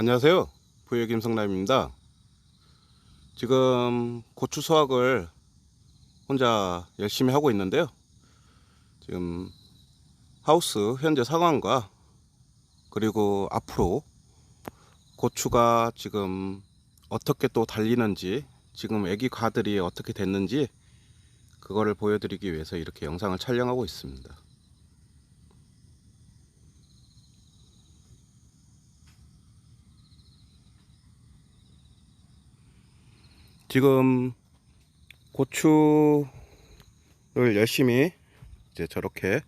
안녕하세요. 부여 김성남입니다. 지금 고추 수확을 혼자 열심히 하고 있는데요. 지금 하우스 현재 상황과 그리고 앞으로 고추가 지금 어떻게 또 달리는지 지금 애기 과들이 어떻게 됐는지 그거를 보여드리기 위해서 이렇게 영상을 촬영하고 있습니다. 지금 고추를 열심히 이제 저렇게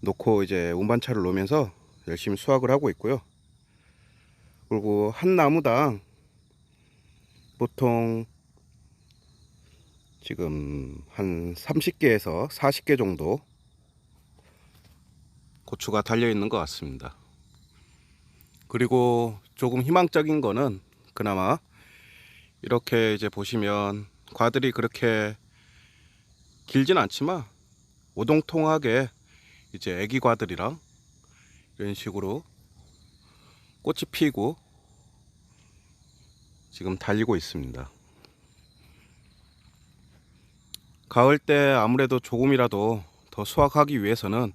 놓고 이제 운반차를 놓으면서 열심히 수확을 하고 있고요. 그리고 한 나무당 보통 지금 한 30개에서 40개 정도 고추가 달려 있는 것 같습니다. 그리고 조금 희망적인 거는 그나마 이렇게 이제 보시면 과들이 그렇게 길진 않지만 오동통하게 이제 애기 과들이랑 이런 식으로 꽃이 피고 지금 달리고 있습니다. 가을 때 아무래도 조금이라도 더 수확하기 위해서는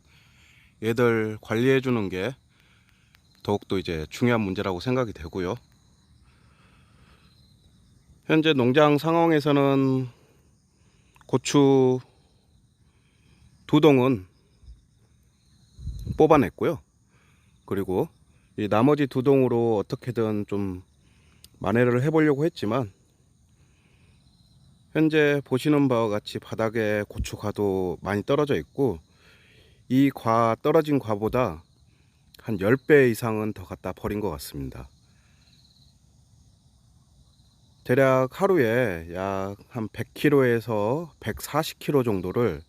얘들 관리해 주는 게 더욱더 이제 중요한 문제라고 생각이 되고요. 현재 농장 상황에서는 고추 두 동은 뽑아냈고요. 그리고 이 나머지 두 동으로 어떻게든 좀 만회를 해보려고 했지만 현재 보시는 바와 같이 바닥에 고추과도 많이 떨어져 있고 이 과 떨어진 과보다 한 10배 이상은 더 갖다 버린 것 같습니다. 대략 하루에 약 한 100kg에서 140kg 정도를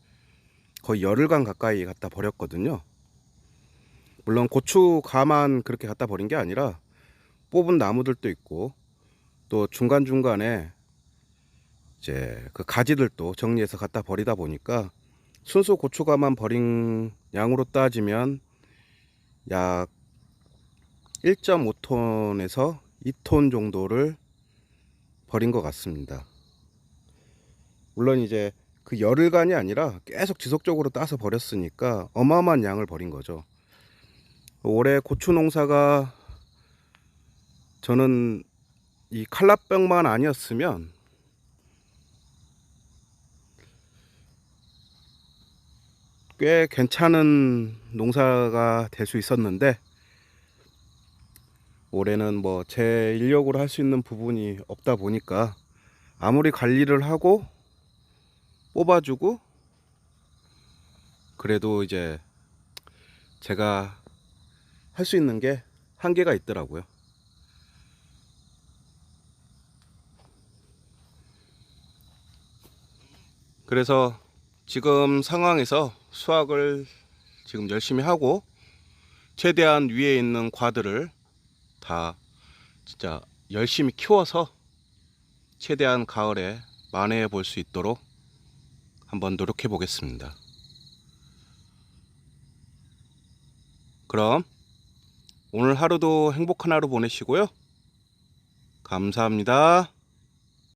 거의 열흘간 가까이 갖다 버렸거든요. 물론 고추 가만 그렇게 갖다 버린 게 아니라 뽑은 나무들도 있고 또 중간중간에 이제 그 가지들도 정리해서 갖다 버리다 보니까 순수 고추가만 버린 양으로 따지면 약 1.5톤에서 2톤 정도를 버린 것 같습니다. 물론 이제 그 열흘간이 아니라 계속 지속적으로 따서 버렸으니까 어마어마한 양을 버린 거죠. 올해 고추 농사가 저는 이 칼라병만 아니었으면 꽤 괜찮은 농사가 될 수 있었는데 올해는 뭐 제 인력으로 할 수 있는 부분이 없다 보니까 아무리 관리를 하고 뽑아주고 그래도 이제 제가 할 수 있는 게 한계가 있더라고요. 그래서 지금 상황에서 수확을 지금 열심히 하고 최대한 위에 있는 과들을 다 진짜 열심히 키워서 최대한 가을에 만회해 볼 수 있도록 한번 노력해 보겠습니다. 그럼 오늘 하루도 행복한 하루 보내시고요. 감사합니다.